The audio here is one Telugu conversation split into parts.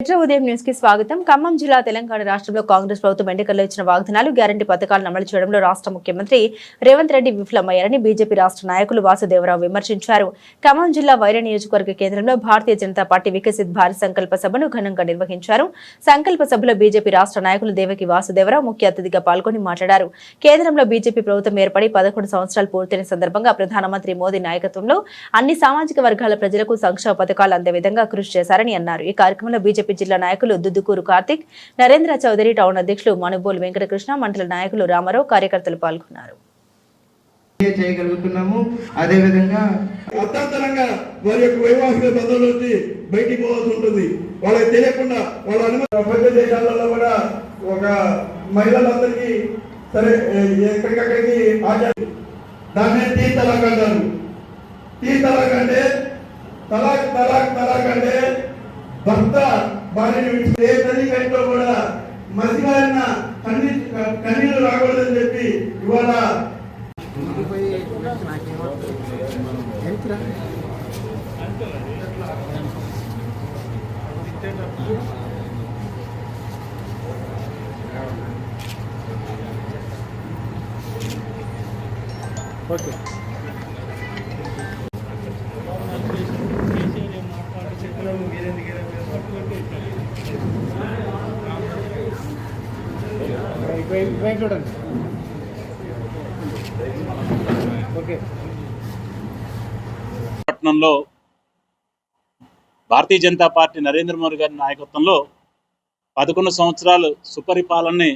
మెట్రో ఉదయం న్యూస్కి స్వాగతం. ఖమ్మం జిల్లా తెలంగాణ రాష్ట్రంలో కాంగ్రెస్ ప్రభుత్వం ఎన్నికల్లో ఇచ్చిన వాగ్దానాలు గ్యారంటీ పథకాలను అమలు చేయడంలో రాష్ట్ర ముఖ్యమంత్రి రేవంత్ రెడ్డి విఫలమయ్యారని బీజేపీ రాష్ట్ర నాయకులు వాసుదేవరావు విమర్శించారు. ఖమ్మం జిల్లా వైర నియోజకవర్గ కేంద్రంలో భారతీయ జనతా పార్టీ వికసిత్ భారత్ సంకల్ప సభను ఘనంగా నిర్వహించారు. సంకల్ప సభలో బీజేపీ రాష్ట్ర నాయకులు దేవకి వాసుదేవరావు ముఖ్య అతిథిగా పాల్గొని మాట్లాడారు. కేంద్రంలో బీజేపీ ప్రభుత్వం ఏర్పడి పదకొండు సంవత్సరాలు పూర్తయిన సందర్భంగా ప్రధానమంత్రి మోదీ నాయకత్వంలో అన్ని సామాజిక వర్గాల ప్రజలకు సంక్షేమ పథకాలు అందే విధంగా కృషి చేశారని అన్నారు. ఈ కార్యక్రమంలో బీజేపీ జిల్లా నాయకులు దుద్దుకూరు కార్తిక్ నరేంద్ర చౌదరి టౌన్ అధ్యక్షులు మనుబోలు వెంకటకృష్ణ మండల నాయకులు రామారావు కార్యకర్తలు పాల్గొన్నారు. చేయగలుగుతున్నాము? అదేవిధంగా వారి యొక్క వైవాహిక బయటికి పోవాల్సి ఉంటుంది. వాళ్ళకి తెలియకుండా వాళ్ళ అనుమతి ప్రపంచ దేశాలలో కూడా ఒక మహిళలందరికీ సరే ఎక్కడికక్కడికి ఆచారం దాన్ని టీ తలాక్ అంటారు. టీ తలాక్ అంటే తలాక్ తలాక్ తలాక్ అంటే భర్త భార్యను విడిచి ఏ తల్లి కంట్లో కూడా మసిగారిన కన్నీ కన్నీళ్ళు రాకూడదని చెప్పి ఇవాళ ఓకే. చూడండి. ఓకే. పట్టణంలో భారతీయ జనతా పార్టీ నరేంద్ర మోడీ గారి నాయకత్వంలో పదకొండు సంవత్సరాలు సుపరిపాలనని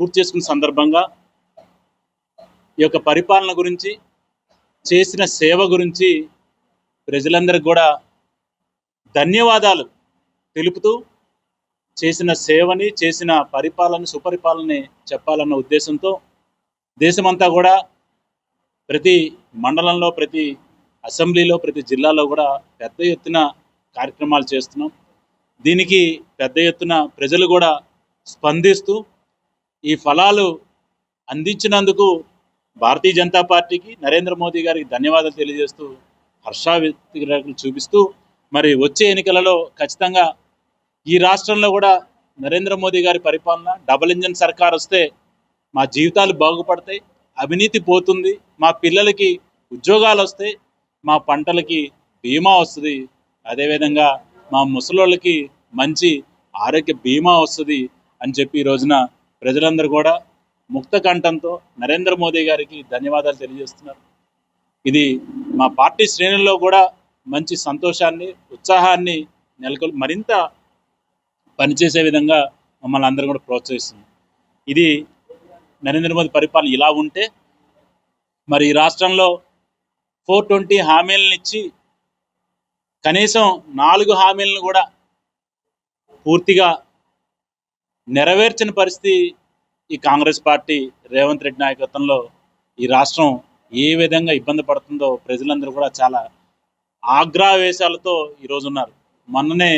పూర్తి చేసుకున్న సందర్భంగా ఈ యొక్క పరిపాలన గురించి చేసిన సేవ గురించి ప్రజలందరికీ కూడా ధన్యవాదాలు తెలుపుతూ చేసిన సేవని చేసిన పరిపాలన సుపరిపాలనని చెప్పాలన్న ఉద్దేశంతో దేశమంతా కూడా ప్రతి మండలంలో ప్రతి అసెంబ్లీలో ప్రతి జిల్లాలో కూడా పెద్ద ఎత్తున కార్యక్రమాలు చేస్తున్నాం. దీనికి పెద్ద ఎత్తున ప్రజలు కూడా స్పందిస్తూ ఈ ఫలాలు అందించినందుకు భారతీయ జనతా పార్టీకి నరేంద్ర మోదీ గారికి ధన్యవాదాలు తెలియజేస్తూ హర్షావ్యక్తులు చూపిస్తూ మరి వచ్చే ఎన్నికలలో ఖచ్చితంగా ఈ రాష్ట్రంలో కూడా నరేంద్ర మోదీ గారి పరిపాలన డబుల్ ఇంజన్ సర్కార్ వస్తే మా జీవితాలు బాగుపడతాయి అవినీతి పోతుంది మా పిల్లలకి ఉద్యోగాలు వస్తాయి మా పంటలకి బీమా వస్తుంది అదేవిధంగా మా ముసలోళ్ళకి మంచి ఆరోగ్య బీమా వస్తుంది అని చెప్పి ఈ రోజున ప్రజలందరూ కూడా ముక్త కంఠంతో నరేంద్ర మోదీ గారికి ధన్యవాదాలు తెలియజేస్తున్నారు. ఇది మా పార్టీ శ్రేణుల్లో కూడా మంచి సంతోషాన్ని ఉత్సాహాన్ని నెలకొల్ మరింత పనిచేసే విధంగా మమ్మల్ని అందరూ కూడా ప్రోత్సహిస్తుంది. ఇది నరేంద్ర మోదీ పరిపాలన ఇలా ఉంటే మరి ఈ రాష్ట్రంలో ఫోర్ ట్వంటీ హామీలను ఇచ్చి కనీసం నాలుగు హామీలను కూడా పూర్తిగా నెరవేర్చిన పరిస్థితి ఈ కాంగ్రెస్ పార్టీ రేవంత్ రెడ్డి నాయకత్వంలో ఈ రాష్ట్రం ఏ విధంగా ఇబ్బంది పడుతుందో ప్రజలందరూ కూడా చాలా ఆగ్రావేశాలతో ఈరోజు ఉన్నారు మొన్ననే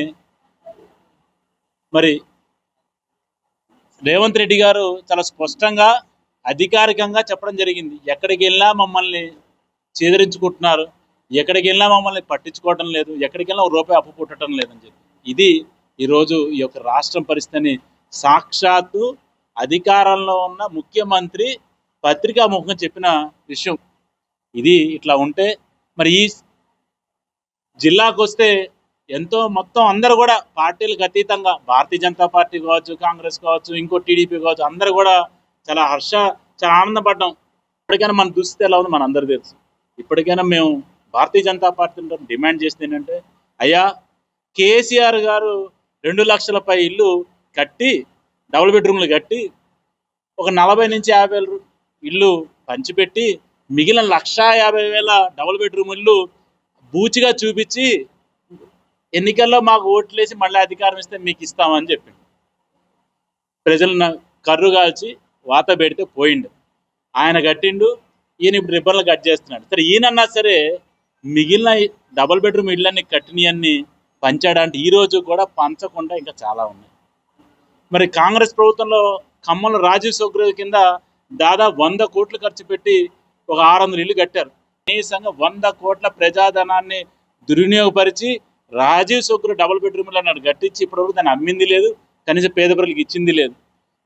మరి రేవంత్ రెడ్డి గారు చాలా స్పష్టంగా అధికారికంగా చెప్పడం జరిగింది. ఎక్కడికి వెళ్ళినా మమ్మల్ని చేదరించుకుంటున్నారు. ఎక్కడికి వెళ్ళినా మమ్మల్ని పట్టించుకోవటం లేదు. ఎక్కడికి వెళ్ళినా ఒక రూపాయి అప్పు పుట్టడం లేదని చెప్పి. ఇది ఈరోజు ఈ యొక్క రాష్ట్రం పరిస్థితిని సాక్షాత్తు అధికారంలో ఉన్న ముఖ్యమంత్రి పత్రికా ముఖం చెప్పిన విషయం. ఇది ఇట్లా ఉంటే మరి ఈ జిల్లాకు వస్తే ఎంతో మొత్తం అందరూ కూడా పార్టీలకు అతీతంగా భారతీయ జనతా పార్టీ కావచ్చు కాంగ్రెస్ కావచ్చు ఇంకో టీడీపీ కావచ్చు అందరు కూడా చాలా హర్ష చాలా ఆనందపడ్డాం. ఇప్పటికైనా మన దుస్థితి ఎలా ఉంది మన అందరూ తెలుసు. ఇప్పటికైనా మేము భారతీయ జనతా పార్టీ డిమాండ్ చేస్తే ఏంటంటే అయ్యా కేసీఆర్ గారు రెండు లక్షలపై ఇల్లు కట్టి డబుల్ బెడ్రూమ్లు కట్టి ఒక నలభై నుంచి యాభై వేల ఇల్లు పంచిపెట్టి మిగిలిన లక్షా యాభై వేల డబుల్ బెడ్రూమ్ ఇల్లు బూచిగా చూపించి ఎన్నికల్లో మాకు ఓట్లేసి మళ్ళీ అధికారం ఇస్తే మీకు ఇస్తామని చెప్పి ప్రజలను కర్రు కాల్చి వాత పెడితే పోయిండు. ఆయన కట్టిండు ఈయన ఇప్పుడు రిబ్బన్లు కట్ చేస్తున్నాడు. సరే ఈయనన్నా సరే మిగిలిన డబుల్ బెడ్రూమ్ ఇళ్ళన్ని కట్టినవన్నీ పంచాడంటే ఈరోజు కూడా పంచకుండా ఇంకా చాలా ఉన్నాయి. మరి కాంగ్రెస్ ప్రభుత్వంలో ఖమ్మంలో రాజీవ్ సౌకర్య కింద దాదాపు వంద కోట్లు ఖర్చు పెట్టి ఒక ఆరు వందల ఇల్లు కట్టారు. కనీసంగా వంద కోట్ల ప్రజాధనాన్ని దుర్వినియోగపరిచి రాజీవ్ సొగ్గురు డబుల్ బెడ్రూమ్లు అన్నాడు. కట్టించి ఇప్పటివరకు దాన్ని అమ్మింది లేదు. కనీసం పేద ప్రజలకు ఇచ్చింది లేదు.